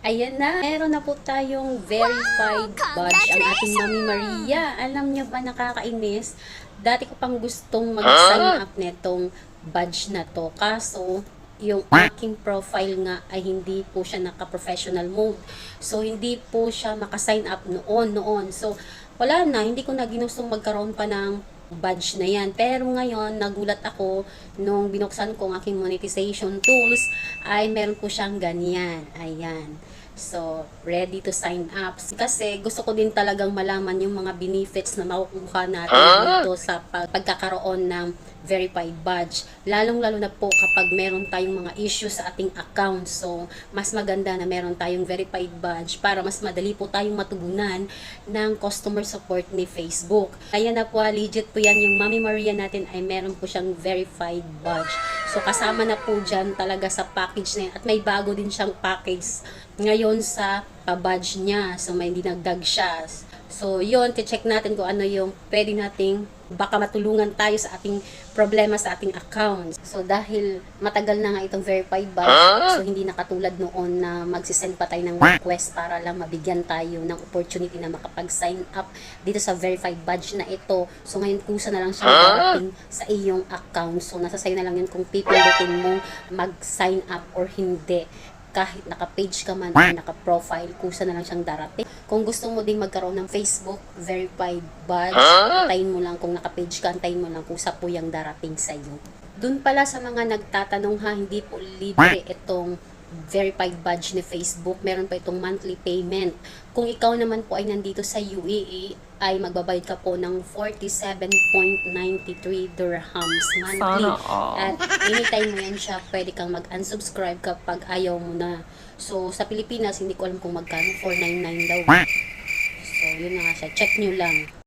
Ayan na, meron na po tayong verified badge ang ating Mami Maria. Alam niyo ba nakakainis? Dati ko pang gustong mag-sign up netong badge na to. Kaso, yung aking profile nga ay hindi po siya naka-professional mode. So, hindi po siya maka-sign up noon, noon. So, wala na, hindi ko na ginustong magkaroon pa ng badge na yan. Pero ngayon, nagulat ako nung binuksan ko ang aking monetization tools ay meron po siyang ganyan. Ayan. So, ready to sign up. Kasi gusto ko din talagang malaman yung mga benefits na makukuha natin dito sa pag- pagkakaroon ng verified badge. Lalong-lalo na po kapag meron tayong mga issues sa ating account. So, mas maganda na meron tayong verified badge para mas madali po tayong matugunan ng customer support ni Facebook. Ayan na po, legit po yan. Yung Mami Maria natin ay meron po siyang verified badge. So, kasama na po dyan talaga sa package na yan. At may bago din siyang package ngayon sa pa-badge niya. So, may dinagdag siya. So, yun, check natin kung ano yung pwede nating baka matulungan tayo sa ating problema sa ating account. So, dahil matagal na nga itong verified badge, so hindi na katulad noon na magsisend pa tayo ng request para lang mabigyan tayo ng opportunity na makapag-sign up dito sa verified badge na ito. So, ngayon kusa na lang siya darating sa iyong account. So, nasa sa'yo na lang yun kung pipindutin mo mag-sign up or hindi kahit naka-page ka man or naka-profile, kusa na lang siyang darating. Kung gusto mo ding magkaroon ng Facebook verified badge, antayin mo lang. Kung naka-page ka, antayin mo lang. Kusa po yung darating sa iyo. Doon pala sa mga nagtatanong ha, hindi po libre itong verified badge ni Facebook. Meron pa itong monthly payment. Kung ikaw naman po ay nandito sa UAE, ay magbabayad ka po ng 47.93 dirhams monthly. Sana all. At anytime mo yan siya, pwede kang mag-unsubscribe kapag ayaw mo na. So, sa Pilipinas, hindi ko alam kung magkano, 499 daw. So, yun na nga siya. Check nyo lang.